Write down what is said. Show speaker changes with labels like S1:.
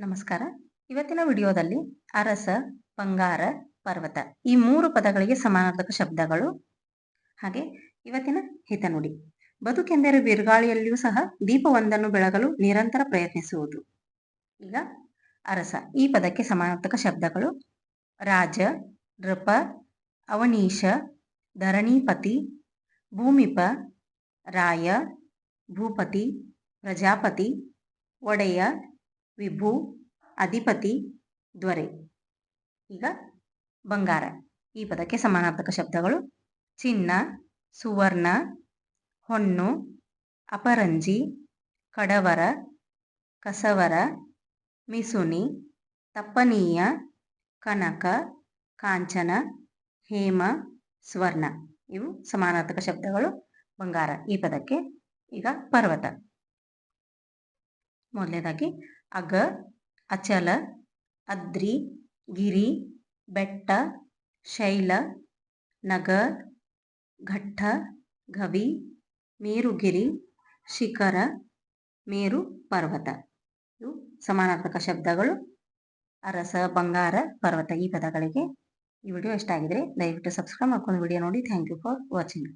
S1: ನಮಸ್ಕಾರ. ಇವತ್ತಿನ ವಿಡಿಯೋದಲ್ಲಿ ಅರಸ, ಬಂಗಾರ, ಪರ್ವತ ಈ ಮೂರು ಪದಗಳಿಗೆ ಸಮಾನಾರ್ಥಕ ಶಬ್ದಗಳು. ಹಾಗೆ ಇವತ್ತಿನ ಹಿತನುಡಿ ಬದುಕೆಂದರೆ ಬಿರುಗಾಳಿಯಲ್ಲಿಯೂ ಸಹ ದೀಪವೊಂದನ್ನು ಬೆಳಗಲು ನಿರಂತರ ಪ್ರಯತ್ನಿಸುವುದು. ಈಗ ಅರಸ ಈ ಪದಕ್ಕೆ ಸಮಾನಾರ್ಥಕ ಶಬ್ದಗಳು. ರಾಜ, ನೃಪ, ಅವನೀಶ, ಧರಣೀಪತಿ, ಭೂಮಿಪ, ರಾಯ, ಭೂಪತಿ, ಪ್ರಜಾಪತಿ, ಒಡೆಯ ವಿಭು, ಅಧಿಪತಿ ದ್ವರೆ ಈಗ ಬಂಗಾರ. ಈ ಪದಕ್ಕೆ ಸಮಾನಾರ್ಥಕ ಶಬ್ದಗಳು. ಚಿನ್ನ, ಸುವರ್ಣ ಹೊನ್ನು ಅಪರಂಜಿ, ಕಡವರ, ಕಸವರ, ಮಿಸುನಿ, ತಪ್ಪನೀಯ, ಕನಕ, ಕಾಂಚನ, ಹೇಮ, ಸ್ವರ್ಣ. ಇವು ಸಮಾನಾರ್ಥಕ ಶಬ್ದಗಳು. ಬಂಗಾರ. ಈ ಪದಕ್ಕೆ ಈಗ ಪರ್ವತ. ಮೊದಲನೇದಾಗಿ ಅಗ, ಅಚಲ, ಅದ್ರಿ, ಗಿರಿ, ಬೆಟ್ಟ, ಶೈಲ, ನಗ, ಘಟ್ಟ, ಗವಿ, ಮೇರುಗಿರಿ, ಶಿಖರ, ಮೇರು ಪರ್ವತ. ಇವು ಸಮಾನಾರ್ಥಕ ಶಬ್ದಗಳು. ಅರಸ, ಬಂಗಾರ, ಪರ್ವತ ಈ ಪದಗಳಿಗೆ ಈ ವಿಡಿಯೋ ಇಷ್ಟ ಆಗಿದ್ರೆ ದಯವಿಟ್ಟು ಸಬ್ಸ್ಕ್ರೈಬ್ ಮಾಡ್ಕೊಂಡು ವಿಡಿಯೋ ನೋಡಿ. Thank you for watching